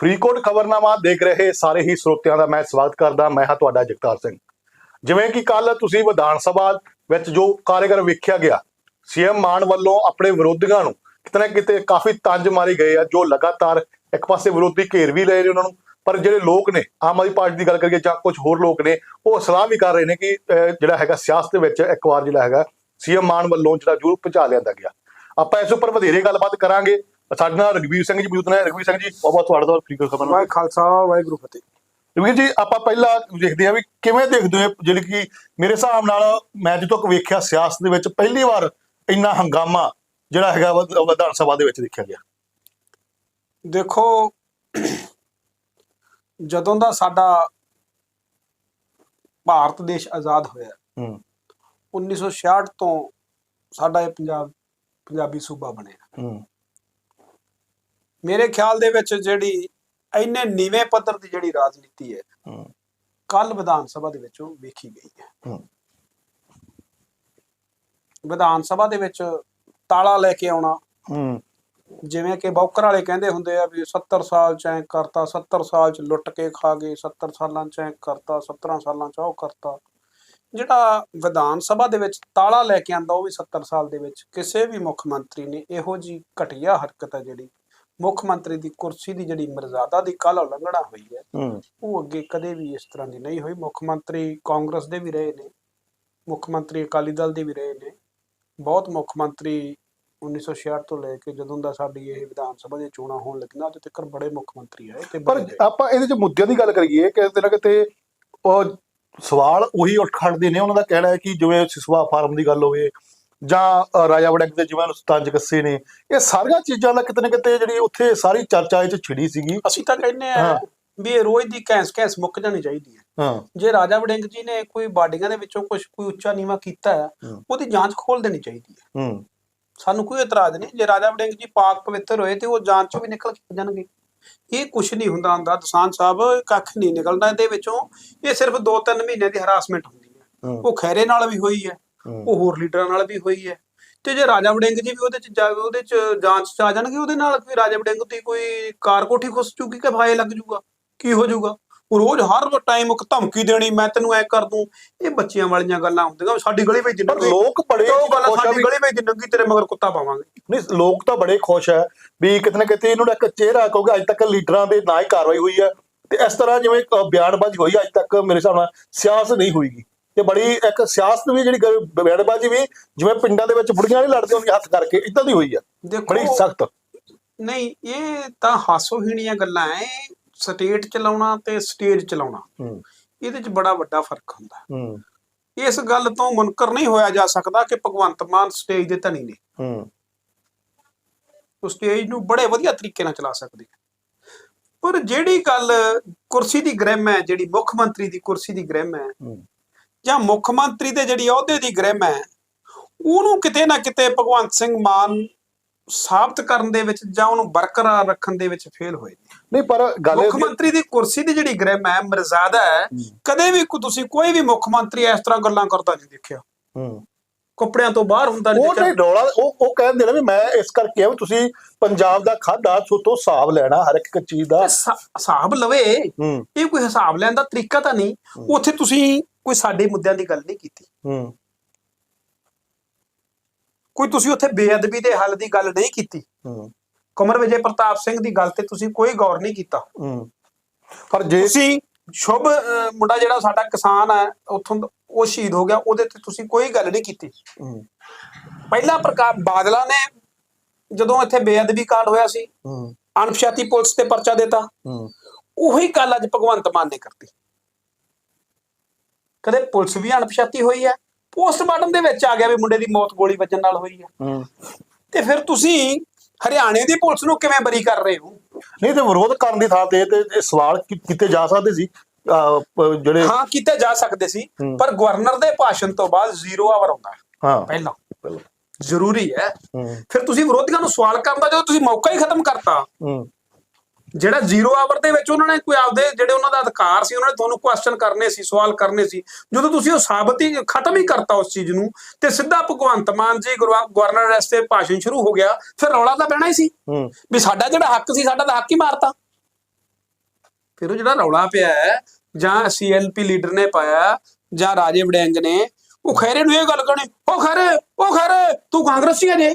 ਫਰੀਦਕੋਟ ਖਬਰਨਾਮਾ ਦੇਖ ਰਹੇ ਸਾਰੇ ਹੀ ਸਰੋਤਿਆਂ ਦਾ ਮੈਂ ਸਵਾਗਤ ਕਰਦਾ, ਮੈਂ ਹਾਂ ਤੁਹਾਡਾ ਜਗਤਾਰ ਸਿੰਘ। ਜਿਵੇਂ ਕਿ ਕੱਲ ਤੁਸੀਂ ਵਿਧਾਨ ਸਭਾ ਵਿੱਚ ਜੋ ਕਾਰਜਕਰ ਵੇਖਿਆ ਗਿਆ, ਸੀਐਮ ਮਾਨ ਵੱਲੋਂ ਆਪਣੇ ਵਿਰੋਧੀਆਂ ਨੂੰ ਕਿਤੇ ਨਾ ਕਿਤੇ ਕਾਫੀ ਤੰਜ ਮਾਰੇ ਗਏ ਆ, ਜੋ ਲਗਾਤਾਰ ਇੱਕ ਪਾਸੇ ਵਿਰੋਧੀ ਘੇਰ ਵੀ ਲਏ ਨੇ ਉਹਨਾਂ ਨੂੰ, ਪਰ ਜਿਹੜੇ ਲੋਕ ਨੇ, ਆਮ ਆਦਮੀ ਪਾਰਟੀ ਦੀ ਗੱਲ ਕਰੀਏ ਜਾਂ ਕੁਝ ਹੋਰ ਲੋਕ ਨੇ, ਉਹ ਸਲਾਹ ਵੀ ਕਰ ਰਹੇ ਨੇ ਕਿ ਜਿਹੜਾ ਹੈਗਾ ਸਿਆਸਤ ਦੇ ਵਿੱਚ ਇੱਕ ਵਾਰ ਜਿਹੜਾ ਹੈਗਾ ਸੀਐਮ ਮਾਨ ਵੱਲੋਂ ਜਿਹੜਾ ਜ਼ਰੂਰ ਪਹੁੰਚਾ ਲਿਆਂਦਾ ਗਿਆ। ਆਪਾਂ ਇਸ ਉੱਪਰ ਵਧੇਰੇ ਗੱਲਬਾਤ ਕਰਾਂਗੇ। ਸਾਡੇ ਨਾਲ ਰਗਵੀਰ ਸਿੰਘ ਜੀ ਮੌਜੂਦ ਨੇ। ਰਗਵੀਰ ਸਿੰਘ ਜੀ ਬਹੁਤ ਬਹੁਤ ਤੁਹਾਡਾ ਤੋਂ ਫਰੀਕਰ ਖਬਰ ਵਾਹਿ ਖਾਲਸਾ ਵਾਹਿਗੁਰੂ ਫਤਿਹ। ਰਗਵੀਰ ਜੀ ਆਪਾਂ ਪਹਿਲਾਂ ਦੇਖਦੇ ਹਾਂ ਵੀ ਕਿਵੇਂ ਦੇਖਦੇ ਹੋ ਜਿਹੜੀ ਕਿ ਮੇਰੇ ਹਿਸਾਬ ਨਾਲ ਮੈਂ ਜਦੋਂ ਤੱਕ ਵੇਖਿਆ ਸਿਆਸਤ ਦੇ ਵਿੱਚ ਪਹਿਲੀ ਵਾਰ ਇੰਨਾ ਹੰਗਾਮਾ ਜਿਹੜਾ ਹੈਗਾ ਵਿਧ- ਵਿਧਾਨ ਸਭਾ ਦੇ ਵਿੱਚ ਦੇਖਿਆ ਗਿਆ। ਦੇਖੋ ਜਦੋਂ ਦਾ ਸਾਡਾ ਭਾਰਤ ਦੇਸ਼ ਆਜ਼ਾਦ ਹੋਇਆ ਹੂੰ। 1966 ਤੋਂ ਸਾਡਾ ਇਹ ਪੰਜਾਬ ਪੰਜਾਬੀ ਸੂਬਾ ਬਣਿਆ। ਹੂੰ। ਮੇਰੇ ਖਿਆਲ ਦੇ ਵਿੱਚ ਜਿਹੜੀ ਇੰਨੇ ਨੀਵੇਂ ਪੱਧਰ ਦੀ ਜਿਹੜੀ ਰਾਜਨੀਤੀ ਹੈ ਕੱਲ ਵਿਧਾਨ ਸਭਾ ਦੇ ਵਿੱਚੋਂ ਵੇਖੀ ਗਈ ਹੈ। ਵਿਧਾਨ ਸਭਾ ਦੇ ਵਿੱਚ ਤਾਲਾ ਲੈ ਕੇ ਆਉਣਾ ਜਿਵੇਂ ਕਿ ਬੌਕਰ ਵਾਲੇ ਕਹਿੰਦੇ ਹੁੰਦੇ ਆ ਵੀ 70 ਸਾਲ ਚ ਐ ਕਰਤਾ 70 ਸਾਲ ਚ ਲੁੱਟ ਕੇ ਖਾ ਗਏ 70 ਸਾਲਾਂ ਚ ਐ ਕਰਤਾ 17 ਸਾਲਾਂ ਚ ਉਹ ਕਰਤਾ। ਜਿਹੜਾ ਵਿਧਾਨ ਸਭਾ ਦੇ ਵਿੱਚ ਤਾਲਾ ਲੈ ਕੇ ਆਂਦਾ ਉਹ ਵੀ 70 ਸਾਲ ਦੇ ਵਿੱਚ ਕਿਸੇ ਵੀ ਮੁੱਖ ਮੰਤਰੀ ਨੇ ਇਹੋ ਜੀ ਘਟੀਆ ਹਰਕਤ ਹੈ ਜਿਹੜੀ ਮੁੱਖ ਮੰਤਰੀ ਦੀ ਕੁਰਸੀ ਦੀ ਜਿਹੜੀ ਮਰਜ਼ਾਦਾ ਦੀ ਕੱਲ ਉਲੰਘਣਾ ਹੋਈ ਹੈ ਉਹ ਅੱਗੇ ਕਦੇ ਵੀ ਇਸ ਤਰ੍ਹਾਂ ਦੀ ਨਹੀਂ ਹੋਈ। ਮੁੱਖ ਮੰਤਰੀ ਕਾਂਗਰਸ ਦੇ ਵੀ ਰਹੇ ਨੇ ਮੁੱਖ ਮੰਤਰੀ ਅਕਾਲੀ ਦਲ ਦੇ ਵੀ ਰਹੇ ਨੇ। ਬਹੁਤ ਮੁੱਖ ਮੰਤਰੀ 1966 ਤੋਂ ਲੈ ਕੇ ਜਦੋਂ ਦਾ ਸਾਡੀ ਇਹ ਵਿਧਾਨ ਸਭਾ ਦੀਆਂ ਚੋਣਾਂ ਹੋਣ ਲੱਗੀਆਂ ਅੱਜ ਤੱਕ ਬੜੇ ਮੁੱਖ ਮੰਤਰੀ ਆਏ ਤੇ ਪਰ। ਆਪਾਂ ਇਹਦੇ ਚ ਮੁੱਦਿਆਂ ਦੀ ਗੱਲ ਕਰੀਏ ਕਿ ਕਿਤੇ ਨਾ ਕਿਤੇ ਉਹ ਸਵਾਲ ਉਹੀ ਉੱਠ ਖੜਦੇ ਨੇ। ਉਹਨਾਂ ਦਾ ਕਹਿਣਾ ਹੈ ਕਿ ਜਿਵੇਂ ਸਿਸਵਾ ਫਾਰਮ ਦੀ ਗੱਲ ਹੋਵੇ ਜਾਂ ਰਾਜਾ ਵੜਿੰਗ ਦੇ ਜਿਵੇਂ ਤੰਜ ਕੱਸੇ ਨੇ ਇਹ ਸਾਰੀਆਂ ਚੀਜ਼ਾਂ ਦਾ ਕਿਤੇ ਨਾ ਕਿਤੇ ਜਿਹੜੀ ਉੱਥੇ ਸਾਰੀ ਚਰਚਾ ਇਹ ਚ ਛਿੜੀ ਸੀਗੀ। ਅਸੀਂ ਤਾਂ ਕਹਿੰਦੇ ਆ। ਵੀ ਇਹ ਰੋਜ਼ ਦੀ ਕੈਂਸ ਕੈਂਸ ਮੁੱਕ ਜਾਣੀ ਚਾਹੀਦੀ ਹੈ। ਹਾਂ। ਜੇ ਰਾਜਾ ਵੜਿੰਗ ਜੀ ਨੇ ਕੋਈ ਬਾਡੀਆਂ ਦੇ ਵਿੱਚੋਂ ਕੁਝ ਕੋਈ ਉੱਚਾ ਨੀਵਾ ਕੀਤਾ ਹੈ। ਉਹਦੀ ਜਾਂਚ ਖੋਲ ਦੇਣੀ ਚਾਹੀਦੀ ਹੈ। ਹੂੰ। ਸਾਨੂੰ ਕੋਈ ਇਤਰਾਜ਼ ਨਹੀਂ ਜੇ ਰਾਜਾ ਵੜਿੰਗ ਜੀ ਪਾਕ ਪਵਿੱਤਰ ਹੋਏ ਤੇ ਉਹ ਜਾਂਚ ਚੋਂ ਵੀ ਨਿਕਲ ਕੇ ਜਾਣਗੇ। ਇਹ ਕੁਝ ਨਹੀਂ ਹੁੰਦਾ ਹੁੰਦਾ ਦਸਾਨ ਸਾਹਿਬ ਕੱਖ ਨਹੀਂ ਨਿਕਲਦਾ ਇਹਦੇ ਵਿੱਚੋਂ। ਇਹ ਸਿਰਫ 2-3 ਮਹੀਨੇ ਦੀ ਹਰਾਸਮੈਂਟ ਹੁੰਦੀ ਹੈ। ਉਹ ਖੈਰੇ ਨਾਲ ਵੀ ਹੋਈ ਹੂੰ। ਉਹ ਹੋਰ ਲੀਡਰਾਂ ਨਾਲ ਵੀ ਹੋਈ ਹੈ। ਤੇ ਜੇ ਰਾਜਾ ਵੜਿੰਗ ਜੀ ਵੀ ਉਹਦੇ ਚ ਜਾ ਉਹਦੇ ਚ ਜਾਂਚ ਚ ਆ ਜਾਣਗੇ ਉਹਦੇ ਨਾਲ ਕੋਈ ਰਾਜਾ ਵੜਿੰਗ ਦੀ ਕੋਈ ਕਾਰ ਕੋਠੀ ਖੁੱਸ ਚੁੱਕੀ ਕਿ ਭਾਏ ਲੱਗ ਜੂਗਾ? ਕੀ ਹੋ ਉਹ ਰੋਜ਼ ਹਰ ਟਾਈਮ ਇੱਕ ਧਮਕੀ ਦੇਣੀ ਮੈਂ ਤੈਨੂੰ ਐ ਕਰ ਦੂੰ। ਇਹ ਬੱਚੀਆਂ ਵਾਲੀਆਂ ਗੱਲਾਂ ਹੁੰਦੀਆਂ ਸਾਡੀ ਗਲੀ ਵਿੱਚ ਪਰ ਲੋਕ ਬੜੇ ਉਹ ਗੱਲ ਸਾਡੀ ਗਲੀ ਵਿੱਚ ਨੰਗੀ ਤੇਰੇ ਮਗਰ ਕੁੱਤਾ ਪਾਵਾਂਗੇ। ਨਹੀਂ ਲੋਕ ਤਾਂ ਬੜੇ ਖੁਸ਼ ਹੈ ਵੀ ਕਿਤੇ ਨਾ ਕਿਤੇ ਇਹਨੂੰ ਇੱਕ ਚਿਹਰਾ ਕਿਉਂਕਿ ਅੱਜ ਤੱਕ ਲੀਡਰਾਂ ਦੇ ਨਾ ਹੀ ਕਾਰਵਾਈ ਹੋਈ ਹੈ। ਤੇ ਇਸ ਤਰ੍ਹਾਂ ਜਿਵੇਂ ਬਿਆਨਬਾਜ਼ੀ ਹੋਈ ਅੱਜ ਤੱਕ ਮੇਰੇ ਹਿਸਾਬ ਨਾਲ ਸਿਆਸਤ ਨਹੀਂ ਹੋਈਗੀ। ਤੇ ਬੜੀ ਇੱਕ ਸਿਆਸਤ ਵੀ ਜਿਹੜੀ ਬਿਆਨਬਾਜ਼ੀ ਵੀ ਜਿਵੇਂ ਪਿੰਡਾਂ ਦੇ ਵਿੱਚ ਬੁੜੀਆਂ ਨਹੀਂ ਲੜਦੀਆਂ ਹੁੰਦੀਆਂ ਹੱਥ ਕਰਕੇ ਇਦਾਂ ਦੀ ਹੋਈ ਹੈ ਬੜੀ ਸਖਤ। ਨਹੀਂ ਇਹ ਤਾਂ ਹਾਸੋਹੀਣੀਆਂ ਗੱਲਾਂ ਐ। ਸਟੇਟ ਚਲਾਉਣਾ ਤੇ ਸਟੇਜ ਚਲਾਉਣਾ। ਹੂੰ। ਇਹਦੇ 'ਚ ਬੜਾ ਵੱਡਾ ਫ਼ਰਕ ਹੁੰਦਾ। ਹੂੰ। ਇਸ ਗੱਲ ਤੋਂ ਮੁਨਕਰ ਨਹੀਂ ਹੋਇਆ ਜਾ ਸਕਦਾ ਕਿ ਭਗਵੰਤ ਮਾਨ ਸਟੇਜ ਦੇ ਧਨੀ ਨੇ। ਹੂੰ। ਉਹ ਸਟੇਜ ਨੂੰ ਬੜੇ ਵਧੀਆ ਤਰੀਕੇ ਨਾਲ ਚਲਾ ਸਕਦੇ ਆ ਪਰ ਜਿਹੜੀ ਗੱਲ ਕੁਰਸੀ ਦੀ ਗ੍ਰਿਮ ਹੈ ਜਿਹੜੀ ਮੁੱਖ ਮੰਤਰੀ ਦੀ ਕੁਰਸੀ ਦੀ ਗ੍ਰਿਮ ਹੈ ਹੂੰ। ਜਾਂ ਮੁੱਖ ਮੰਤਰੀ ਦੇ ਜਿਹੜੀ ਅਹੁਦੇ ਦੀ ਗ੍ਰਿਮ ਹੈ ਉਹਨੂੰ ਕਿਤੇ ਨਾ ਕਿਤੇ ਭਗਵੰਤ ਸਿੰਘ ਮਾਨ ਸਾਬਤ ਕਰਨ ਦੇ ਵਿੱਚ ਜਾਂ ਉਹਨੂੰ ਬਰਕਰਾਰ ਰੱਖਣ ਦੇ ਵਿੱਚ ਫੇਲ ਹੋਏ ਨੇ। ਨਹੀਂ ਪਰ ਗੱਲ ਮੁੱਖ ਮੰਤਰੀ ਦੀ ਕੁਰਸੀ ਦੀ ਜਿਹੜੀ ਗ੍ਰਿਮ ਹੈ ਮਰਜ਼ਾਦਾ ਹੈ ਕਦੇ ਵੀ ਤੁਸੀਂ ਕੋਈ ਵੀ ਮੁੱਖ ਮੰਤਰੀ ਇਸ ਤਰ੍ਹਾਂ ਗੱਲਾਂ ਕਰਦਾ ਨਹੀਂ ਦੇਖਿਆ। ਹੂੰ। ਕੱਪੜਿਆਂ ਤੋਂ ਬਾਹਰ ਹੁੰਦਾ ਨਹੀਂ ਉਹ ਨਹੀਂ ਡੋਲਾ ਉਹ ਉਹ ਕਹਿੰਦੇ ਨੇ ਵੀ ਮੈਂ ਇਸ ਕਰਕੇ ਆ ਵੀ ਤੁਸੀਂ ਪੰਜਾਬ ਦਾ ਖਾਦਾ ਤੋਂ ਹਿਸਾਬ ਲੈਣਾ ਹਰ ਇੱਕ ਚੀਜ਼ ਦਾ। ਹਿਸਾਬ ਲਵੇ। ਇਹ ਕੋਈ ਹਿਸਾਬ ਲੈਣ ਦਾ ਤਰੀਕਾ ਤਾਂ ਨਹੀਂ। ਉੱਥੇ ਤੁਸੀਂ ਕੋਈ ਸਾਡੇ ਮੁੱਦਿਆਂ ਦੀ ਗੱਲ ਨਹੀਂ ਕੀਤੀ। ਹੂੰ। ਕੋਈ ਤੁਸੀਂ ਉੱਥੇ ਬੇਅਦਬੀ ਦੇ ਹੱਲ ਦੀ ਗੱਲ ਨਹੀਂ ਕੀਤੀ। ਹੂੰ। ਕਮਰ ਵਿਜੇ ਪ੍ਰਤਾਪ ਸਿੰਘ ਦੀ ਗੱਲ ਤੇ ਤੁਸੀਂ ਕੋਈ ਗੌਰ ਨਹੀਂ ਕੀਤਾ। ਹੂੰ। ਪਰ ਜੇ ਤੁਸੀਂ ਸ਼ੁਭ ਮੁੰਡਾ ਜਿਹੜਾ ਸਾਡਾ ਕਿਸਾਨ ਹੈ ਉੱਥੋਂ ਦਾ- ਉਹ ਸ਼ਹੀਦ ਹੋ ਗਿਆ ਉਹਦੇ ਤੇ ਤੁਸੀਂ ਕੋਈ ਗੱਲ ਨਹੀਂ ਕੀਤੀ। ਪਹਿਲਾ ਪ੍ਰਕਾਰ ਬਾਦਲਾ ਨੇ ਜਦੋਂ ਇੱਥੇ ਬੇਅਦਬੀ ਕਾਂਡ ਹੋਇਆ ਸੀ ਹੂੰ। ਅਣਪਛਾਤੀ ਪੁਲਿਸ ਤੇ ਪਰਚਾ ਦਿੱਤਾ। ਉਹੀ ਗੱਲ ਅੱਜ ਭਗਵੰਤ ਮਾਨ ਨੇ ਕਰਤੀ। ਕਦੇ ਪੁਲਿਸ ਵੀ ਅਣਪਛਾਤੀ ਹੋਈ ਹੈ ਪੋਸਟਮਾਰਟਮ ਦੇ ਵਿੱਚ ਆ ਗਿਆ ਵੀ ਮੁੰਡੇ ਦੀ ਮੌਤ ਗੋਲੀ ਵੱਜਣ ਨਾਲ ਹੋਈ ਹੈ। ਤੇ ਫਿਰ ਤੁਸੀਂ ਹਰਿਆਣੇ ਦੀ ਪੁਲਿਸ ਨੂੰ ਕਿਵੇਂ ਬਰੀ ਕਰ ਰਹੇ ਹੋ? ਨਹੀਂ ਤੇ ਵਿਰੋਧ ਕਰਨ ਦੀ ਥਾਂ ਤੇ ਇਹ ਸਵਾਲ ਕੀਤੇ ਜਾ ਸਕਦੇ ਸੀ। ਅਹ, ਜਿਹੜੇ ਹਾਂ ਕੀਤੇ ਜਾ ਸਕਦੇ ਸੀ ਹੂੰ। ਪਰ ਗਵਰਨਰ ਦੇ ਭਾਸ਼ਣ ਤੋਂ ਬਾਅਦ ਜ਼ੀਰੋ ਆਵਰ ਆਉਂਦਾ ਹੈ। ਹਾਂ। ਪਹਿਲਾਂ। ਬਿਲਕੁਲ। ਜ਼ਰੂਰੀ ਹੈ। ਹੂੰ। ਫਿਰ ਤੁਸੀਂ ਵਿਰੋਧੀਆਂ ਨੂੰ ਸਵਾਲ ਕਰਨ ਦਾ ਜਦੋਂ ਤੁਸੀਂ ਮੌਕਾ ਹੀ ਖਤਮ ਕਰਤਾ ਹੂੰ। ਜਿਹੜਾ ਜ਼ੀਰੋ ਆਵਰ ਦੇ ਵਿੱਚ ਉਹਨਾਂ ਨੇ ਕੋਈ ਆਪਦੇ ਜਿਹੜੇ ਉਹਨਾਂ ਦਾ ਅਧਿਕਾਰ ਸੀ ਉਹਨਾਂ ਨੇ ਤੁਹਾਨੂੰ ਕੁਐਸਚਨ ਕਰਨੇ ਸੀ ਸਵਾਲ ਕਰਨੇ ਸੀ ਜਦੋਂ ਤੁਸੀਂ ਉਹ ਸਾਬਤ ਹੀ ਖਤਮ ਹੀ ਕਰਤਾ ਉਸ ਚੀਜ਼ ਨੂੰ ਤੇ ਸਿੱਧਾ ਭਗਵੰਤ ਮਾਨ ਜੀ ਗੁਰਵਾ- ਗਵਰਨਰ ਰਸਤੇ ਭਾਸ਼ਣ ਸ਼ੁਰੂ ਹੋ ਗਿਆ ਫਿਰ ਰੌਲਾ ਤਾਂ ਪੈਣਾ ਹੀ ਸੀ। ਹੂੰ। ਵੀ ਸਾਡਾ ਜਿਹੜਾ ਹੱਕ ਸੀ ਸਾਡਾ ਤਾਂ ਹੱਕ ਹੀ ਮਾਰਤਾ। ਫਿਰ ਉਹ ਜਿਹੜਾ ਰੌਲਾ ਪਿਆ ਹੈ ਜਾਂ ਸੀਐਲਪੀ ਲੀਡਰ ਨੇ ਪਾਇਆ ਜਾਂ ਰਾਜੇ ਵੜੈਂਗ ਨੇ ਉਹ ਖੈਰੇ ਨੂੰ ਇਹ ਗੱਲ ਕਰਨੀ ਉਹ ਖੈਰੇ ਉਹ ਖੈਰੇ ਤੂੰ ਕਾਂਗਰਸੀ ਹੈ ਜੇ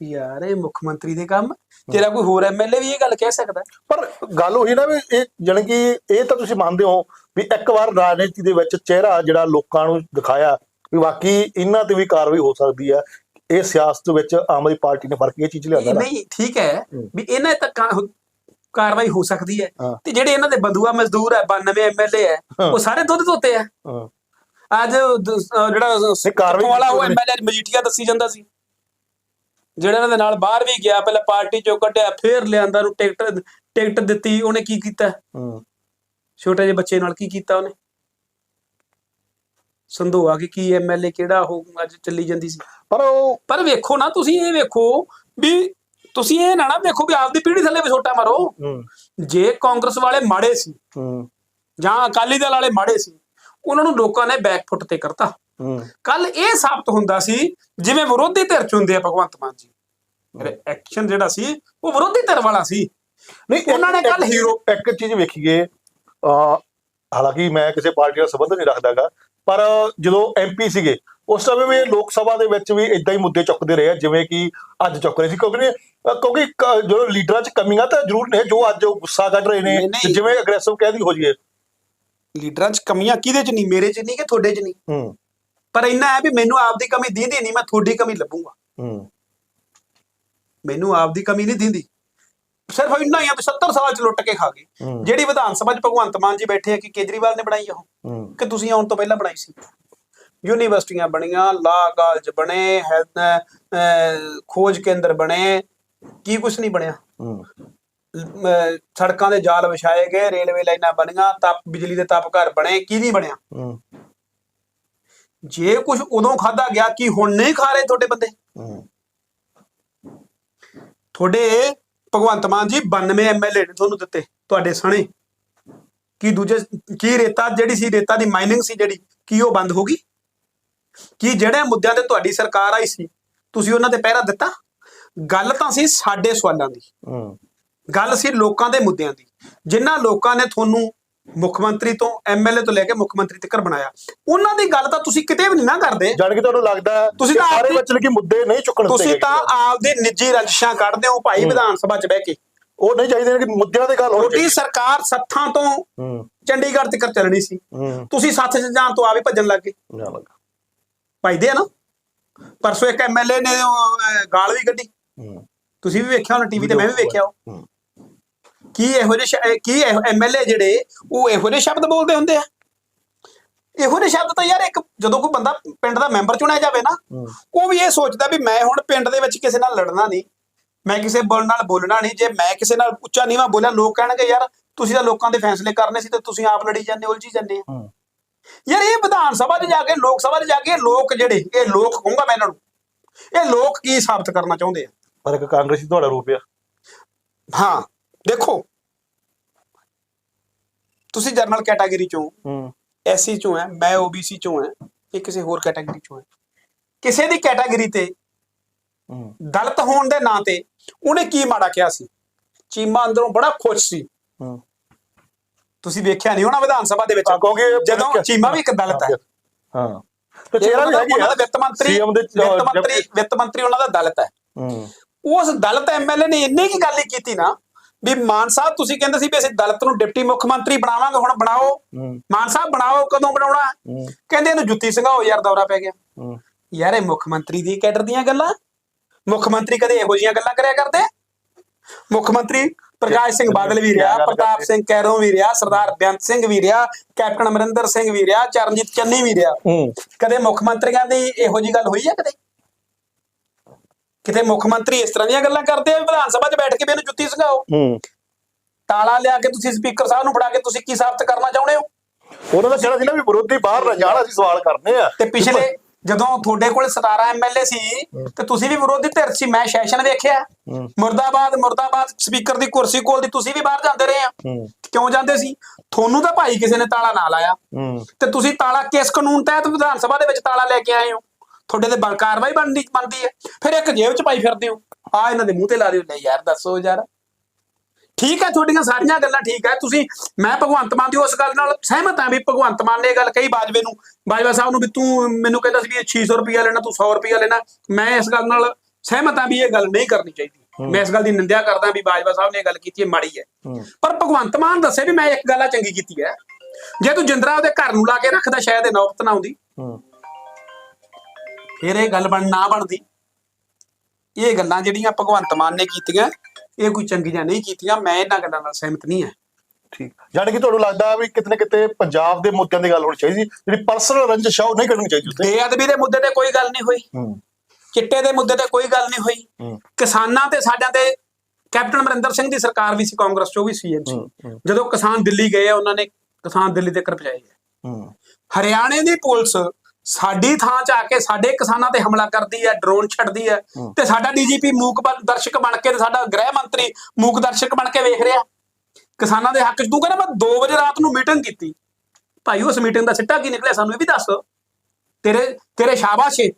ਯਾਰ ਇਹ ਮੁੱਖ ਮੰਤਰੀ ਦੇ ਕੰਮ ਤੇਰਾ ਕੋਈ ਹੋਰ ਐਮਐਲਏ ਵੀ ਇਹ ਗੱਲ ਕਹਿ ਸਕਦਾ? ਪਰ ਗੱਲ ਉਹੀ ਨਾ ਵੀ ਇਹ ਜਾਣੀ ਕਿ ਇਹ ਤਾਂ ਤੁਸੀਂ ਮੰਨਦੇ ਹੋ ਵੀ ਇੱਕ ਵਾਰ ਰਾਜਨੀਤੀ ਦੇ ਵਿੱਚ ਚਿਹਰਾ ਜਿਹੜਾ ਲੋਕਾਂ ਨੂੰ ਦਿਖਾਇਆ ਵੀ ਵਾਕਈ ਇਹਨਾਂ ਤੇ ਵੀ ਕਾਰਵਾਈ ਹੋ ਸਕਦੀ ਹੈ ਇਹ ਸਿਆਸਤ ਵਿੱਚ ਆਮ ਆਦਮੀ ਪਾਰਟੀ ਨੇ ਫ਼ਰਕ ਇਹ ਚੀਜ਼ ਲਿਆਂਦਾ ਨਹੀਂ ਠੀਕ ਹੈ। ਵੀ ਇਹਨਾਂ ਤੱਕ ਕਾਰਵਾਈ ਹੋ ਸਕਦੀ ਹੈ ਹਾਂ। ਤੇ ਜਿਹੜੇ ਇਹਨਾਂ ਦੇ ਬੰਦੂਆ ਮਜ਼ਦੂਰ ਹੈ 92 ਐਮਐਲਏ ਹੈ ਹਾਂ। ਉਹ ਸਾਰੇ ਦੁੱਧ ਧੋਤੇ ਆ ਹਾਂ। ਅੱਜ ਦ- ਅਹ ਜਿਹੜਾ ਨਹੀਂ, ਕਾਰਵਾਈ ਵਾਲਾ ਉਹ। ਐਮਐਲਏ ਮਜੀਠੀਆ ਦੱਸੀ ਜਾਂਦਾ ਸੀ ਜਿਹੜਾ ਇਹਨਾਂ ਦੇ ਨਾਲ ਬਾਹਰ ਵੀ ਗਿਆ ਪਹਿਲਾਂ ਪਾਰਟੀ ਚੋਂ ਕੱਢਿਆ ਫੇਰ ਲਿਆਂਦਾ ਨੂੰ ਟਿਕਟ ਟਿਕਟ ਦਿੱਤੀ ਉਹਨੇ ਕੀ ਕੀਤਾ ਹੂੰ ਛੋਟੇ ਜਿਹੇ ਬੱਚੇ ਨਾਲ ਕੀ ਕੀਤਾ ਉਹਨੇ ਸੰਧੋਆ ਕਿ ਕੀ ਐਮਐਲਏ ਕਿਹੜਾ ਉਹ ਅੱਜ ਚੱਲੀ ਜਾਂਦੀ ਸੀ ਪਰ ਉਹ ਪਰ ਵੇਖੋ ਨਾ ਤੁਸੀਂ ਇਹ ਵੇਖੋ ਵੀ ਤੁਸੀਂ ਇਹ ਨਾ ਨਾ ਵੇਖੋ ਵੀ ਆਪਦੀ ਪੀੜ੍ਹੀ ਥੱਲੇ ਵਿਛੋਟਾ ਮਾਰੋ। ਹੂੰ। ਜੇ ਕਾਂਗਰਸ ਵਾਲੇ ਮਾੜੇ ਸੀ ਹੂੰ। ਜਾਂ ਅਕਾਲੀ ਦਲ ਵਾਲੇ ਮਾੜੇ ਸੀ ਉਹਨਾਂ ਨੂੰ ਲੋਕਾਂ ਨੇ ਬੈਕਫੁੱਟ ਤੇ ਕਰਤਾ। ਹੂੰ। ਕੱਲ ਇਹ ਸਾਬਤ ਹੁੰਦਾ ਸੀ ਜਿਵੇਂ ਵਿਰੋਧੀ ਧਿਰ ਚ ਹੁੰਦੇ ਆ ਭਗਵੰਤ ਮਾਨ ਜੀ। ਐਕਸ਼ਨ ਜਿਹੜਾ ਸੀ ਉਹ ਵਿਰੋਧੀ ਧਿਰ ਵਾਲਾ ਸੀ। ਨਹੀਂ ਉਹਨਾਂ ਨੇ ਇੱਕ- ਕੱਲ੍ਹ ਇੱਕ- ਚੀਜ਼ ਵੇਖੀਏ ਹਾਲਾਂਕਿ ਮੈਂ ਕਿਸੇ ਪਾਰਟੀ ਨਾਲ ਸੰਬੰਧ ਨਹੀਂ ਰੱਖਦਾਗਾ ਪਰ ਜਦੋਂ ਐਮਪੀ ਸੀਗੇ ਉਸ ਸਮੇਂ ਵੀ ਲੋਕ ਸਭਾ ਦੇ ਵਿੱਚ ਵੀ ਇਦਾਂ ਹੀ ਮੁੱਦੇ ਚੁੱਕਦੇ ਰਹੇ ਆ, ਜਿਵੇਂ ਕਿ ਅੱਜ ਚੁੱਕ ਰਹੇ ਸੀ ਕਿਉਂਕਿ ਕਿਉਂਕਿ ਜਦੋਂ ਲੀਡਰਾਂ 'ਚ ਕਮੀਆਂ ਤਾਂ ਜ਼ਰੂਰ ਨੇ ਜੋ ਅੱਜ ਉਹ ਗੁੱਸਾ ਕੱਢ ਰਹੇ ਨੇ ਜਿਵੇਂ ਅਗਰੈਸਿਵ ਕਹਿਦੀ ਹੋ ਜੀਏ ਲੀਡਰਾਂ 'ਚ ਕਮੀਆਂ ਕਿਹਦੇ 'ਚ ਨਹੀਂ ਮੇਰੇ 'ਚ ਨਹੀਂ ਕਿ ਤੁਹਾਡੇ 'ਚ ਨਹੀਂ? ਹੂੰ। ਪਰ ਇੰਨਾ ਹੈ ਵੀ ਮੈਨੂੰ ਆਪਦੀ ਕਮੀ ਦੀਂਦੀ ਨਹੀਂ ਮੈਂ ਤੁਹਾਡੀ ਕਮੀ ਲੱਭੂੰਗਾ। ਹੂੰ। ਮੈਨੂੰ ਆਪਦੀ ਕਮੀ ਨਹੀਂ ਦੀਂਦੀ। ਸਿਰਫ ਇੰਨਾ ਹੀ ਆ ਵੀ 70 ਸਾਲ 'ਚ ਲੁੱਟ ਕੇ ਖਾ ਗਏ। ਜਿਹੜੀ ਵਿਧਾਨ ਸਭਾ 'ਚ ਭਗਵੰਤ ਮਾਨ ਜੀ ਬੈਠੇ ਆ ਕਿ ਕੇਜਰੀਵਾਲ ਨੇ ਬਣਾਈ ਉਹ? ਕਿ ਤੁਸੀਂ ਆਉਣ ਤੋਂ ਪਹਿਲਾਂ ਬਣਾਈ ਸੀ? ਯੂਨੀਵਰਸਿਟੀਆਂ ਬਣੀਆਂ ਲਾ ਕਾਲਜ ਬਣੇ ਹੈਲਥ ਖੋਜ ਕੇਂਦਰ ਬਣੇ ਕੀ ਕੁਝ ਨਹੀਂ ਬਣਿਆ? ਸੜਕਾਂ ਦੇ ਜਾਲ ਵਿਛਾਏ ਗਏ ਰੇਲਵੇ ਲਾਈਨਾਂ ਬਣੀਆਂ ਤਪ ਬਿਜਲੀ ਦੇ ਤਪ ਘਰ ਬਣੇ ਕੀ ਨਹੀਂ ਬਣਿਆ? ਜੇ ਕੁਝ ਉਦੋਂ ਖਾਦਾ ਗਿਆ ਕੀ ਹੁਣ ਨਹੀਂ ਖਾ ਰਹੇ ਤੁਹਾਡੇ ਬੰਦੇ? ਤੁਹਾਡੇ ਭਗਵੰਤ ਮਾਨ ਜੀ 92 ਐਮਐਲਏ ਨੇ ਤੁਹਾਨੂੰ ਦਿੱਤੇ ਤੁਹਾਡੇ ਸਣੇ ਕੀ ਦੂਜੇ ਕੀ ਰੇਤਾ ਜਿਹੜੀ ਸੀ ਰੇਤਾ ਦੀ ਮਾਈਨਿੰਗ ਸੀ ਜਿਹੜੀ ਕੀ ਉਹ ਬੰਦ ਹੋ ਗਈ? ਕੀ ਜਿਹੜੇ ਮੁੱਦਿਆਂ ਤੇ ਤੁਹਾਡੀ ਸਰਕਾਰ ਆਈ ਸੀ ਤੁਸੀਂ ਉਹਨਾਂ ਤੇ ਪਹਿਰਾ ਦਿੱਤਾ? ਗੱਲ ਤਾਂ ਸੀ ਸਾਡੇ ਸਵਾਲਾਂ ਦੀ। ਗੱਲ ਸੀ ਲੋਕਾਂ ਦੇ ਮੁੱਦਿਆਂ ਦੀ। ਜਿਨ੍ਹਾਂ ਲੋਕਾਂ ਨੇ ਤੁਹਾਨੂੰ ਮੁੱਖ ਮੰਤਰੀ ਤੋਂ ਐਮਐਲਏ ਤੋਂ ਲੈ ਕੇ ਮੁੱਖ ਮੰਤਰੀ ਤੱਕ ਬਣਾਇਆ। ਉਹਨਾਂ ਦੀ ਗੱਲ ਤਾਂ ਤੁਸੀਂ ਕਿਤੇ ਵੀ ਨਹੀਂ ਨਾ ਕਰਦੇ। ਜਾਣ ਕੇ ਤੁਹਾਨੂੰ ਲੱਗਦਾ ਤੁਸੀਂ ਤਾਂ ਸਾਰੇ ਵਿੱਚ ਕਿ ਮੁੱਦੇ ਨਹੀਂ ਚੁੱਕਣ ਤੁਸੀਂ ਤਾਂ ਆਪਦੇ ਨਿੱਜੀ ਰੰਜਿਸ਼ਾਂ ਕੱਢਦੇ ਹੋ ਭਾਈ ਵਿਧਾਨ ਸਭਾ 'ਚ ਬਹਿ ਕੇ। ਉਹ ਨਹੀਂ ਚਾਹੀਦੇ ਕਿ ਮੁੱਦਿਆਂ ਤੇ ਗੱਲ ਹੋਣੀ। ਤੁਹਾਡੀ ਸਰਕਾਰ ਸੱਥਾਂ ਤੋਂ ਚੰਡੀਗੜ੍ਹ ਤੱਕ ਚੱਲਣੀ ਸੀ। ਤੁਸੀਂ ਸੱਥ 'ਚ ਜਾਣ ਤੋਂ ਆ ਵੀ ਭੱਜਣ ਲੱਗ ਗਏ। ਭਜਦੇ ਆ ਨਾ। ਪਰਸੋਂ ਇੱਕ ਐਮਐਲਏ ਨੇ ਗਾਲ ਵੀ ਕੱਢੀ। ਤੁਸੀਂ ਵੀ ਵੇਖਿਆ ਹੋਣਾ ਟੀਵੀ ਤੇ ਮੈਂ ਵੀ ਵੇਖਿਆ। ਉਹ ਹੂੰ। ਕੀ ਇਹੋ ਜਿਹੇ ਕੀ ਐਮਐਲਏ ਜਿਹੜੇ ਉਹ ਇਹੋ ਜਿਹੇ ਸ਼ਬਦ ਬੋਲਦੇ ਹੁੰਦੇ ਆ? ਇਹੋ ਜਿਹੇ ਸ਼ਬਦ ਤਾਂ ਯਾਰ ਇੱਕ ਜਦੋਂ ਕੋਈ ਬੰਦਾ ਪਿੰਡ ਦਾ ਮੈਂਬਰ ਚੁਣਿਆ ਜਾਵੇ ਨਾ ਹੂੰ। ਉਹ ਵੀ ਇਹ ਸੋਚਦਾ ਵੀ ਮੈਂ ਹੁਣ ਪਿੰਡ ਦੇ ਵਿੱਚ ਕਿਸੇ ਨਾਲ ਲੜਨਾ ਨਹੀਂ ਮੈਂ ਕਿਸੇ ਬੋਲ ਨਾਲ ਬੋਲਣਾ ਨਹੀਂ ਜੇ ਮੈਂ ਕਿਸੇ ਨਾਲ ਉੱਚਾ ਨੀਵਾਂ ਬੋਲਿਆ ਲੋਕ ਕਹਿਣਗੇ ਯਾਰ ਤੁਸੀਂ ਤਾਂ ਲੋਕਾਂ ਦੇ ਫੈਸਲੇ ਕਰਨੇ ਸੀ ਤੇ ਤੁਸੀਂ ਆਪ ਲੜੀ ਜਾਂਦੇ ਉਲਝੀ ਜਾਂਦੇ ਆ। ਹੂੰ। ਯਾਰ ਇਹ ਵਿਧਾਨ ਸਭਾ 'ਚ ਜਾ ਕੇ ਲੋਕ ਸਭਾ 'ਚ ਜਾ ਕੇ ਲੋਕ ਜਿਹੜੇ ਇਹ ਲੋਕ ਕਹੂੰਗਾ ਮੈਂ ਇਹਨਾਂ ਨੂੰ ਇਹ ਲੋਕ ਕੀ ਸਾਬਤ ਕਰਨਾ ਚਾਹੁੰਦੇ ਆ? ਪਰ ਇੱਕ ਕਾਂਗਰਸੀ ਤੁਹਾਡਾ ਰੂਪ ਆ। ਹਾਂ। ਦੇਖੋ ਤੁਸੀਂ ਜਰਨਲ ਕੈਟਾਗਰੀ ਚੋਂ ਹੂੰ। ਐਸਸੀ ਚੋਂ ਹੈ ਮੈਂ ਓਬੀਸੀ ਚੋਂ ਹੈ ਇਹ ਕਿਸੇ ਹੋਰ ਕੈਟਾਗਰੀ ਚੋਂ ਹੈ। ਕਿਸੇ ਦੀ ਕੈਟਾਗਰੀ ਤੇ ਹੂੰ। ਦਲਿਤ ਹੋਣ ਦੇ ਨਾਂ ਤੇ ਉਹਨੇ ਕੀ ਮਾੜਾ ਕਿਹਾ ਸੀ? ਚੀਮਾ ਅੰਦਰੋਂ ਬੜਾ ਖੁਸ਼ ਸੀ। ਹੂੰ। ਤੁਸੀਂ ਵੇਖਿਆ ਨਹੀਂ ਹੋਣਾ ਵਿਧਾਨ ਸਭਾ ਦੇ ਵਿੱਚ ਹਾਂ, ਕਿਉਂਕਿ ਇਹ- ਜਦੋਂ ਚੀਮਾ ਵੀ ਇੱਕ ਦਲਿਤ ਹੈ। ਹਾਂ। ਤੇ ਚਿਹਰਾ ਵੀ ਹੈਗੀ ਉਹਨਾਂ ਦਾ ਵਿੱਤ ਮੰਤਰੀ CM ਦੇ ਵਿੱਤ ਮੰਤਰੀ ਵਿੱਤ ਮੰਤਰੀ ਉਹਨਾਂ ਦਾ ਦਲਿਤ ਹੈ। ਹੂੰ। ਉਸ ਦਲਿਤ ਐਮਐਲਏ ਨੇ ਇੰਨੀ ਕੀ ਗੱਲ ਹੀ ਕੀਤੀ ਨਾ ਵੀ ਮਾਨ ਸਾਹਿਬ ਤੁਸੀਂ ਕਹਿੰਦੇ ਸੀ ਵੀ ਅਸੀਂ ਦਲਿਤ ਨੂੰ ਡਿਪਟੀ ਮੁੱਖ ਮੰਤਰੀ ਬਣਾਵਾਂਗੇ ਹੁਣ ਬਣਾਓ। ਮਾਨ ਸਾਹਿਬ ਬਣਾਓ ਕਦੋਂ ਬਣਾਉਣਾ? ਕਹਿੰਦੇ ਇਹਨੂੰ ਜੁੱਤੀ ਸੰਘਾਓ ਯਾਰ ਦੌਰਾ ਪੈ ਗਿਆ। ਯਾਰ ਇਹ ਮੁੱਖ ਮੰਤਰੀ ਦੀ ਕੈਡਰ ਦੀਆਂ ਗੱਲਾਂ? ਮੁੱਖ ਮੰਤਰੀ ਕਦੇ ਇਹੋ ਜਿਹੀਆਂ ਗੱਲਾਂ ਕਰਿਆ ਕਰਦੇ? ਮੁੱਖ ਮੰਤਰੀ ਪ੍ਰਕਾਸ਼ ਸਿੰਘ ਬਾਦਲ ਵੀ ਰਿਹਾ ਪ੍ਰਤਾਪ ਸਿੰਘ ਕੈਰੋਂ ਵੀ ਰਿਹਾ ਸਰਦਾਰ ਬੇਅੰਤ ਸਿੰਘ ਵੀ ਰਿਹਾ ਕੈਪਟਨ ਅਮਰਿੰਦਰ ਸਿੰਘ ਵੀ ਰਿਹਾ ਚਰਨਜੀਤ ਚੰਨੀ ਵੀ ਰਿਹਾ। ਕਦੇ ਮੁੱਖ ਮੰਤਰੀਆਂ ਦੀ ਇਹੋ ਜੀ ਗੱਲ ਹੋਈ ਹੈ ਕਦੇ? ਕਿਤੇ ਮੁੱਖ ਮੰਤਰੀ ਇਸ ਤਰ੍ਹਾਂ ਦੀਆਂ ਗੱਲਾਂ ਕਰਦੇ ਆ ਵਿਧਾਨ ਸਭਾ 'ਚ ਬੈਠ ਕੇ ਵੀ ਇਹਨੂੰ ਜੁੱਤੀ ਸੰਘਾਓ ਹੂੰ। ਤਾਲਾ ਲਿਆ ਕੇ ਤੁਸੀਂ ਸਪੀਕਰ ਸਾਹਿਬ ਨੂੰ ਫੜਾ ਕੇ ਤੁਸੀਂ ਕੀ ਸਾਬਤ ਕਰਨਾ ਚਾਹੁੰਦੇ ਹੋ? ਉਹਨਾਂ ਦਾ ਕਹਿਣਾ ਸੀ ਨਾ ਵੀ ਵਿਰੋਧੀ ਬਾਹਰ ਨਾ ਜਾਣ ਅਸੀਂ ਸਵਾਲ ਕਰਨੇ ਆ। ਤੇ ਪਿਛਲੇ ਜਦੋਂ ਤੁਹਾਡੇ ਕੋਲ 17 ਐਮਐਲਏ ਸੀ ਤੇ ਤੁਸੀਂ ਵੀ ਵਿਰੋਧੀ ਧਿਰ ਸੀ ਮੈਂ ਸੈਸ਼ਨ ਵੇਖਿਆ। ਮੁਰਦਾਬਾਦ ਮੁਰਦਾਬਾਦ ਸਪੀਕਰ ਦੀ ਕੁਰਸੀ ਕੋਲ ਦੀ ਤੁਸੀਂ ਵੀ ਬਾਹਰ ਜਾਂਦੇ ਰਹੇ ਆ। ਕਿਉਂ ਜਾਂਦੇ ਸੀ? ਤੁਹਾਨੂੰ ਤਾਂ ਭਾਈ ਕਿਸੇ ਨੇ ਤਾਲਾ ਨਾ ਲਾਇਆ। ਤੇ ਤੁਸੀਂ ਤਾਲਾ ਕਿਸ ਕਾਨੂੰਨ ਤਹਿਤ ਵਿਧਾਨ ਸਭਾ ਦੇ ਵਿੱਚ ਤਾਲਾ ਲੈ ਕੇ ਆਏ ਹੋ? ਤੁਹਾਡੇ ਤੇ ਬਲ ਕਾਰਵਾਈ ਬਣਦੀ ਬਣਦੀ ਹੈ। ਫਿਰ ਇੱਕ ਜੇਬ 'ਚ ਪਾਈ ਫਿਰਦੇ ਹੋ। ਆ ਇਹਨਾਂ ਦੇ ਮੂੰਹ ਤੇ ਲਾ ਦਿਓ। ਲੈ ਯਾਰ ਦੱਸੋ ਯਾਰ। ਠੀਕ ਹੈ ਤੁਹਾਡੀਆਂ ਸਾਰੀਆਂ ਗੱਲਾਂ ਠੀਕ ਹੈ। ਤੁਸੀਂ ਮੈਂ ਭਗਵੰਤ ਮਾਨ ਦੀ ਉਸ ਗੱਲ ਨਾਲ ਸਹਿਮਤ ਹਾਂ ਵੀ ਭਗਵੰਤ ਮਾਨ ਨੇ ਇਹ ਗੱਲ ਕਹੀ ਬਾਜਵੇ ਨੂੰ। ਬਾਜਵਾ ਸਾਹਿਬ ਨੂੰ ਵੀ ਤੂੰ ਮੈਨੂੰ ਕਹਿੰਦਾ ਸੀ ਵੀ ਇਹ 600 ਰੁਪਇਆ ਲੈਣਾ ਤੂੰ 100 ਰੁਪਇਆ ਲੈਣਾ। ਮੈਂ ਇਸ ਗੱਲ ਨਾਲ ਸਹਿਮਤ ਹਾਂ ਵੀ ਇਹ ਗੱਲ ਨਹੀਂ ਕਰਨੀ ਚਾਹੀਦੀ। ਮੈਂ ਇਸ ਗੱਲ ਦੀ ਨਿੰਦਿਆ ਕਰਦਾ ਵੀ ਬਾਜਵਾ ਸਾਹਿਬ ਨੇ ਇਹ ਗੱਲ ਕੀਤੀ ਹੈ ਮਾੜੀ ਹੈ। ਪਰ ਭਗਵੰਤ ਮਾਨ ਦੱਸੇ ਵੀ ਮੈਂ ਇੱਕ ਗੱਲ ਆ ਚੰਗੀ ਕੀਤੀ ਹੈ। ਜੇ ਤੂੰ ਜਿੰਦਰਾ ਉਹਦੇ ਘਰ ਨੂੰ ਲਾ ਕੇ ਰੱਖਦਾ ਸ਼ਾਇਦ ਇਹ ਨੌਬਤ ਨਾ ਆਉਂਦੀ। ਫਿਰ ਇਹ ਗੱਲ ਬਣ ਨਾ ਬਣਦੀ। ਇਹ ਗੱਲਾਂ ਜਿਹੜੀਆਂ ਭਗਵੰਤ ਮਾਨ ਨੇ ਕੀਤੀਆਂ ਇਹ ਕੋਈ ਚੰਗੀਆਂ ਨਹੀਂ ਕੀਤੀਆਂ ਮੈਂ ਇਹਨਾਂ ਗੱਲਾਂ ਨਾਲ ਸਹਿਮਤ ਨਹੀਂ ਹਾਂ। ਠੀਕ। ਯਾਨੀ ਕਿ ਤੁਹਾਨੂੰ ਲੱਗਦਾ ਵੀ ਕਿਤੇ ਨਾ ਕਿਤੇ ਪੰਜਾਬ ਦੇ ਮੁੱਦਿਆਂ ਦੀ ਗੱਲ ਹੋਣੀ ਚਾਹੀਦੀ ਜਿਹੜੀ ਪਰਸਨਲ ਰੰਜਿਸ਼ ਆ ਉਹ ਨਹੀਂ ਕਰਨੀ ਚਾਹੀਦੀ ਉੱਤੇ ਬੇਅਦਬੀ ਦੇ ਮੁੱਦੇ ਤੇ ਕੋਈ ਗੱਲ ਨਹੀਂ ਹੋਈ। ਚਿੱਟੇ ਦੇ ਮੁੱਦੇ ਤੇ ਕੋਈ ਗੱਲ ਨਹੀਂ ਹੋਈ। ਕਿਸਾਨਾਂ ਤੇ ਸਾਡਿਆਂ ਤੇ ਕੈਪਟਨ ਅਮਰਿੰਦਰ ਸਿੰਘ ਦੀ ਸਰਕਾਰ ਵੀ ਸੀ ਕਾਂਗਰਸ ਚੋਂ ਵੀ ਸੀ। ਜਦੋਂ ਕਿਸਾਨ ਦਿੱਲੀ ਗਏ ਆ, ਉਹਨਾਂ ਨੇ ਕਿਸਾਨ ਦਿੱਲੀ ਤੱਕ ਪਹੁੰਚਾਏ ਹਰਿਆਣੇ ਦੀ ਪੁਲਿਸ ਸਾਡੀ ਥਾਂ 'ਚ ਆ ਕੇ ਸਾਡੇ ਕਿਸਾਨਾਂ ਤੇ ਹਮਲਾ ਕਰਦੀ ਹੈ ਡਰੋਨ ਛੱਡਦੀ ਹੈ। ਤੇ ਸਾਡਾ ਡੀਜੀਪੀ ਮੂਕ ਦਰਸ਼ਕ ਬਣ ਕੇ ਤੇ ਸਾਡਾ ਗ੍ਰਹਿ ਮੰਤਰੀ ਮੂਕ ਦਰਸ਼ਕ ਬਣ ਕੇ ਵੇਖ ਰਿਹਾ। ਕਿਸਾਨਾਂ ਦੇ ਹੱਕ 'ਚ ਤੂੰ ਕਹਿੰਦਾ ਮੈਂ 2 ਵਜੇ ਰਾਤ ਨੂੰ ਮੀਟਿੰਗ ਕੀਤੀ। ਭਾਈ ਉਸ ਮੀਟਿੰਗ ਦਾ ਸਿੱਟਾ ਕੀ ਨਿਕਲਿਆ? ਸਾਨੂੰ ਇਹ ਵੀ ਦੱਸ। ਤੇਰੇ ਤੇਰੇ ਸ਼ਾਬਾਸ਼ ਏ।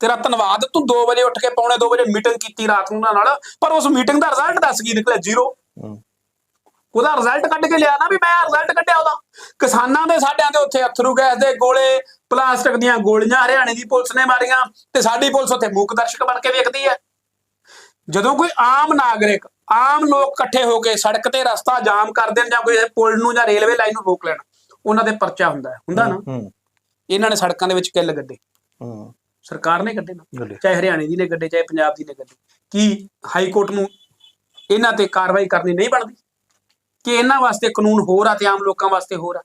ਤੇਰਾ ਧੰਨਵਾਦ। ਤੂੰ 2 ਵਜੇ ਉੱਠ ਕੇ ਪੌਣੇ 2 ਵਜੇ ਮੀਟਿੰਗ ਕੀਤੀ ਰਾਤ ਨੂੰ ਨਾਲ। ਪਰ ਉਸ ਮੀਟਿੰਗ ਦਾ ਰਿਜ਼ਲਟ ਦੱਸ ਕੀ ਨਿਕਲਿਆ? ਜ਼ੀਰੋ ਉਹਦਾ ਰਿਜ਼ਲਟ ਕੱਢ ਕੇ ਲਿਆ ਨਾ ਵੀ ਮੈਂ ਰਿਜ਼ਲਟ ਕੱਢਿਆ ਉਹਦਾ। ਕਿਸਾਨਾਂ ਦੇ ਸਾਡਿਆਂ ਦੇ ਉੱਥੇ ਅਥਰੂ ਗੈਸ ਦੇ ਗੋਲੇ ਪਲਾਸਟਿਕ ਦੀਆਂ ਗੋਲੀਆਂ ਹਰਿਆਣੇ ਦੀ ਪੁਲਿਸ ਨੇ ਮਾਰੀਆਂ ਤੇ ਸਾਡੀ ਪੁਲਿਸ ਉੱਥੇ ਮੂਕ ਦਰਸ਼ਕ ਬਣ ਕੇ ਵੇਖਦੀ ਹੈ। ਜਦੋਂ ਕੋਈ ਆਮ ਨਾਗਰਿਕ ਆਮ ਲੋਕ ਇਕੱਠੇ ਹੋ ਕੇ ਸੜਕ ਤੇ ਰਸਤਾ ਜਾਮ ਕਰ ਦੇਣ ਜਾਂ ਕੋਈ ਪੁਲ ਨੂੰ ਜਾਂ ਰੇਲਵੇ ਲਾਈਨ ਨੂੰ ਰੋਕ ਲੈਣ ਉਹਨਾਂ ਦੇ ਪਰਚਾ ਹੁੰਦਾ ਹੈ। ਹੁੰਦਾ ਨਾ? ਇਹਨਾਂ ਨੇ ਸੜਕਾਂ ਦੇ ਵਿੱਚ ਕਿੱਲ ਗੱਡੇ। ਹੂੰ। ਸਰਕਾਰ ਨੇ ਕੱਢੇ ਨਾ। ਚਾਹੇ ਹਰਿਆਣੇ ਦੀ ਨੇ ਗੱਡੇ ਚਾਹੇ ਪੰਜਾਬ ਦੀ ਨੇ ਗੱਡੇ। ਕੀ ਹਾਈ ਕੋਰਟ ਨੂੰ ਇਹਨਾਂ ਤੇ ਕਾਰਵਾਈ ਕਰਨੀ ਨਹੀਂ ਬਣਦੀ? ਕਿ ਇਹਨਾਂ ਵਾਸਤੇ ਕਾਨੂੰਨ ਹੋਰ ਆ ਤੇ ਆਮ ਲੋਕਾਂ ਵਾਸਤੇ ਹੋਰ ਆ?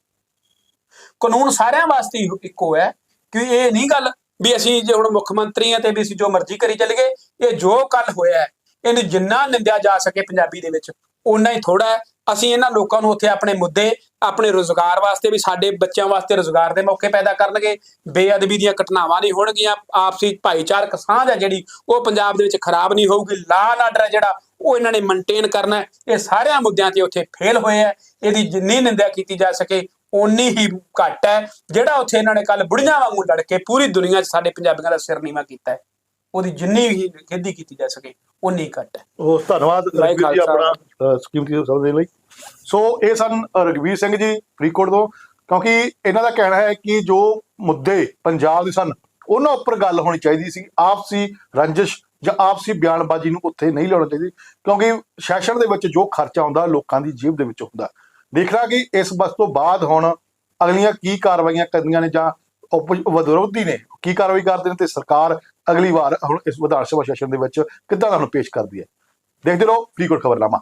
ਕਾਨੂੰਨ ਸਾਰਿਆਂ ਵਾਸਤੇ ਇੱਕੋ ਹੈ, ਕਿ ਇਹ ਨਹੀਂ ਗੱਲ ਵੀ ਅਸੀਂ ਜੇ ਹੁਣ ਮੁੱਖ ਮੰਤਰੀ ਆ ਤੇ ਵੀ ਅਸੀਂ ਜੋ ਮਰਜ਼ੀ ਕਰੀ ਚੱਲਗੇ ਇਹ ਜੋ ਕੱਲ ਹੋਇਆ ਇਹਨੂੰ ਜਿੰਨਾ ਨਿੰਦਿਆ ਜਾ ਸਕੇ ਪੰਜਾਬੀ ਦੇ ਵਿੱਚ, ਓਨਾ ਹੀ ਥੋੜਾ ਹੈ। ਅਸੀਂ ਇਹਨਾਂ ਲੋਕਾਂ ਨੂੰ ਉੱਥੇ ਆਪਣੇ ਮੁੱਦੇ, ਆਪਣੇ ਰੋਜ਼ਗਾਰ ਵਾਸਤੇ ਵੀ ਸਾਡੇ ਬੱਚਿਆਂ ਵਾਸਤੇ ਰੋਜ਼ਗਾਰ ਦੇ ਮੌਕੇ ਪੈਦਾ ਕਰਨਗੇ। ਬੇਅਦਬੀ ਦੀਆਂ ਘਟਨਾਵਾਂ ਨਹੀਂ ਹੋਣਗੀਆਂ, ਆਪਸੀ ਭਾਈਚਾਰਕ ਸਾਂਝ ਹੈ ਜਿਹੜੀ, ਉਹ ਪੰਜਾਬ ਦੇ ਵਿੱਚ ਖਰਾਬ ਨਹੀਂ ਹੋਊਗੀ। ਲਾਅ ਆਰਡਰ ਹੈ ਜਿਹੜਾ ਉਹ ਇਹਨਾਂ ਨੇ ਮੇਨਟੇਨ ਕਰਨਾ ਇਹ ਸਾਰਿਆਂ ਮੁੱਦਿਆਂ ਤੇ ਉੱਥੇ ਫੇਲ ਹੋਏ ਹੈ। ਇਹਦੀ ਜਿੰਨੀ ਨਿੰਦਿਆ ਕੀਤੀ ਜਾ ਸਕੇ ਓਨੀ ਹੀ ਘੱਟ ਹੈ। ਜਿਹੜਾ ਉੱਥੇ ਇਹਨਾਂ ਨੇ ਕੱਲ ਬੁੜੀਆਂ ਵਾਂਗੂ ਲੜ ਕੇ ਪੂਰੀ ਦੁਨੀਆ 'ਚ ਸਾਡੇ ਪੰਜਾਬੀਆਂ ਦਾ ਸਿਰ ਨੀਵਾ ਕੀਤਾ ਹੈ ਉਹਦੀ ਜਿੰਨੀ ਵੀ ਖੇਦੀ ਕੀਤੀ ਜਾ ਸਕੇ ਓਨੀ ਘੱਟ ਹੈ। ਉਹ ਧੰਨਵਾਦ ਵਾਹਿ ਰਘਵੀਰ ਜੀ। ਆਪਣਾ ਸਕੀਮਤੀ ਸਮਝ ਦੇਣ ਲਈ। ਸੋ ਇਹ ਸਨ ਅ, ਰਘਵੀਰ ਸਿੰਘ ਜੀ ਫਰੀਦਕੋਟ ਤੋਂ ਕਿਉਂਕਿ ਇਹਨਾਂ ਦਾ ਕਹਿਣਾ ਹੈ ਕਿ ਜੋ ਮੁੱਦੇ ਪੰਜਾਬ ਦੇ ਸਨ ਉਹਨਾਂ ਉੱਪਰ ਗੱਲ ਹੋਣੀ ਚਾਹੀਦੀ ਸੀ। ਆਪਸੀ ਰੰਜਿਸ਼ ਜਾਂ ਆਪਸੀ ਬਿਆਨਬਾਜ਼ੀ ਨੂੰ ਉੱਥੇ ਨਹੀਂ ਲਿਆਉਣਾ ਚਾਹੀਦੀ, ਕਿਉਂਕਿ ਸੈਸ਼ਨ ਦੇ ਵਿੱਚ ਜੋ ਖਰਚਾ ਆਉਂਦਾ, ਲੋਕਾਂ ਦੀ ਜੇਬ ਦੇ ਵਿੱਚ ਹੁੰਦਾ। ਦੇਖਣਾ ਕਿ ਇਸ ਬਸ ਤੋਂ ਬਾਅਦ ਹੁਣ ਅਗਲੀਆਂ ਕੀ ਕਾਰਵਾਈਆਂ ਕਰਨੀਆਂ ਨੇ ਜਾਂ ਉਪ- ਵਿਰੋਧੀ ਨੇ, ਕੀ ਕਾਰਵਾਈ ਕਰਦੇ ਨੇ ਤੇ ਸਰਕਾਰ ਅਗਲੀ ਵਾਰ ਹੁਣ ਇਸ ਵਿਧਾਨ ਸਭਾ ਸੈਸ਼ਨ ਦੇ ਵਿੱਚ ਕਿੱਦਾਂ ਦਾ ਪੇਸ਼ ਕਰਦੀ ਹੈ। ਦੇਖਦੇ ਰਹੋ, ਫਰੀਦਕੋਟ ਖਬਰਨਾਮਾ।